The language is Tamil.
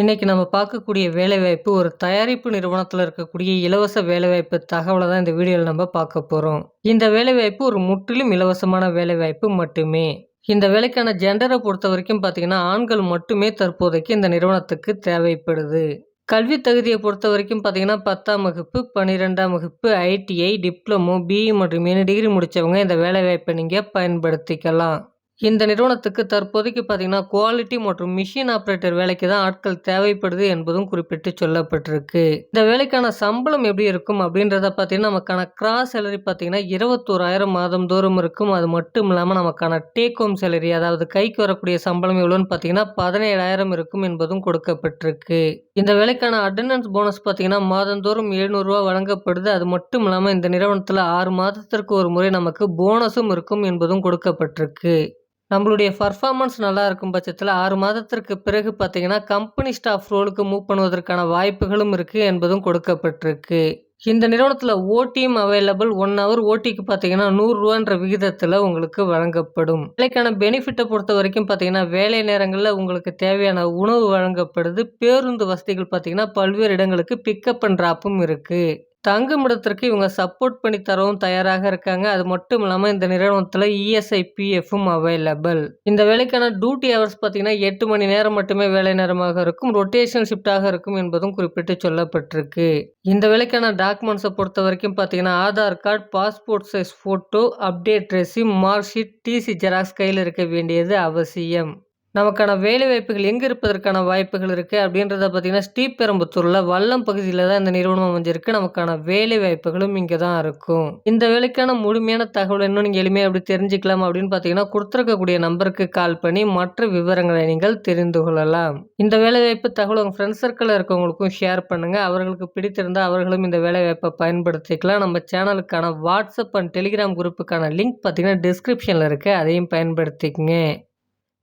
இன்றைக்கி நம்ம பார்க்கக்கூடிய வேலைவாய்ப்பு ஒரு தயாரிப்பு நிறுவனத்தில் இருக்கக்கூடிய இலவச வேலைவாய்ப்பு தகவலை தான் இந்த வீடியோவில் நம்ம பார்க்க போகிறோம் இந்த வேலைவாய்ப்பு ஒரு முற்றிலும் இலவசமான வேலைவாய்ப்பு மட்டுமே. இந்த வேலைக்கான ஜெண்டரை பொறுத்த வரைக்கும் பார்த்தீங்கன்னா ஆண்கள் மட்டுமே தற்போதைக்கு இந்த நிறுவனத்துக்கு தேவைப்படுது. கல்வி தகுதியை பொறுத்த வரைக்கும் பார்த்தீங்கன்னா பத்தாம் வகுப்பு பன்னிரெண்டாம் வகுப்பு ஐடிஐ டிப்ளமோ பிஇ மற்றும் மெனி டிகிரி முடித்தவங்க இந்த வேலைவாய்ப்பை நீங்கள் பயன்படுத்திக்கலாம். இந்த நிறுவனத்துக்கு தற்போதைக்கு பார்த்தீங்கன்னா குவாலிட்டி மற்றும் மிஷின் ஆப்ரேட்டர் வேலைக்கு தான் ஆட்கள் தேவைப்படுது என்பதும் குறிப்பிட்டு சொல்லப்பட்டிருக்கு. இந்த வேலைக்கான சம்பளம் எப்படி இருக்கும் அப்படின்றத பார்த்தீங்கன்னா நமக்கான கிராஸ் சேலரி பார்த்தீங்கன்னா இருபத்தோராயிரம் மாதம் தோறும் இருக்கும். அது மட்டும் இல்லாமல் நமக்கான டேக் ஹோம் சேலரி அதாவது கைக்கு வரக்கூடிய சம்பளம் எவ்வளோன்னு பார்த்தீங்கன்னா பதினேழாயிரம் இருக்கும் என்பதும் கொடுக்கப்பட்டிருக்கு. இந்த வேலைக்கான அட்டண்டன்ஸ் போனஸ் பார்த்தீங்கன்னா மாதந்தோறும் எழுநூறுவா வழங்கப்படுது. அது மட்டும் இல்லாமல் இந்த நிறுவனத்தில் ஆறு மாதத்திற்கு ஒரு முறை நமக்கு போனஸும் இருக்கும் என்பதும் கொடுக்கப்பட்டிருக்கு. நம்மளுடைய பர்ஃபார்மன்ஸ் நல்லா இருக்கும் பட்சத்தில் ஆறு மாதத்திற்கு பிறகு பார்த்தீங்கன்னா கம்பெனி ஸ்டாஃப் ரோலுக்கு மூவ் பண்ணுவதற்கான வாய்ப்புகளும் இருக்குது என்பதும் கொடுக்கப்பட்டிருக்கு. இந்த நிறுவனத்தில் ஓடியும் அவைலபிள் ஒன் ஹவர் ஓட்டிக்கு பார்த்தீங்கன்னா நூறுரூவான்ற விகிதத்தில் உங்களுக்கு வழங்கப்படும். வேலைக்கான பெனிஃபிட்டை பொறுத்த வரைக்கும் பார்த்தீங்கன்னா வேலை நேரங்களில் உங்களுக்கு தேவையான உணவு வழங்கப்படுது. பேருந்து வசதிகள் பார்த்தீங்கன்னா பல்வேறு இடங்களுக்கு பிக்கப் அண்ட் ட்ராப்பும் இருக்குது தங்குமிடத்திற்கு இவங்க சப்போர்ட் பண்ணி தரவும் தயாராக இருக்காங்க. அது மட்டும் இல்லாமல் இந்த நிறுவனத்தில் இஎஸ்ஐ பிஎஃப்பும் அவைலபிள் இந்த வேலைக்கான டியூட்டி ஹவர்ஸ் பார்த்தீங்கன்னா எட்டு மணி நேரம் மட்டுமே வேலை நேரமாக இருக்கும். ரொட்டேஷன் ஷிஃப்டாக இருக்கும் என்பதும் குறிப்பிட்டு சொல்லப்பட்டிருக்கு. இந்த வேலைக்கான டாக்குமெண்ட்ஸை பொறுத்த வரைக்கும் பார்த்தீங்கன்னா Aadhaar card passport size photo update resume mark sheet TC xerox கையில் இருக்க வேண்டியது அவசியம். நமக்கான வேலை வாய்ப்புகள் எங்கே இருப்பதற்கான வாய்ப்புகள் இருக்குது அப்படின்றத பார்த்திங்கன்னா ஸ்ரீபெரும்புத்தூரில் வல்லம் பகுதியில் தான் இந்த நிறுவனம் அமைஞ்சிருக்கு. நமக்கான வேலை வாய்ப்புகளும் இங்கே தான் இருக்கும். இந்த வேலைக்கான முழுமையான தகவல் இன்னும் நீங்கள் எளிமையாக அப்படி தெரிஞ்சுக்கலாம் அப்படின்னு பார்த்தீங்கன்னா கொடுத்துருக்கக்கூடிய நம்பருக்கு கால் பண்ணி மற்ற விவரங்களை நீங்கள் தெரிந்து கொள்ளலாம். இந்த வேலைவாய்ப்பு தகவல் உங்கள் ஃப்ரெண்ட்ஸ் சர்க்கிளில் இருக்கவங்களுக்கும் ஷேர் பண்ணுங்கள் அவர்களுக்கு பிடித்திருந்தால் அவர்களும் இந்த வேலைவாய்ப்பை பயன்படுத்திக்கலாம். நம்ம சேனலுக்கான வாட்ஸ்அப் அண்ட் டெலிகிராம் குரூப்புக்கான லிங்க் பார்த்தீங்கன்னா டிஸ்கிரிப்ஷனில் இருக்குது அதையும் பயன்படுத்திக்கங்க.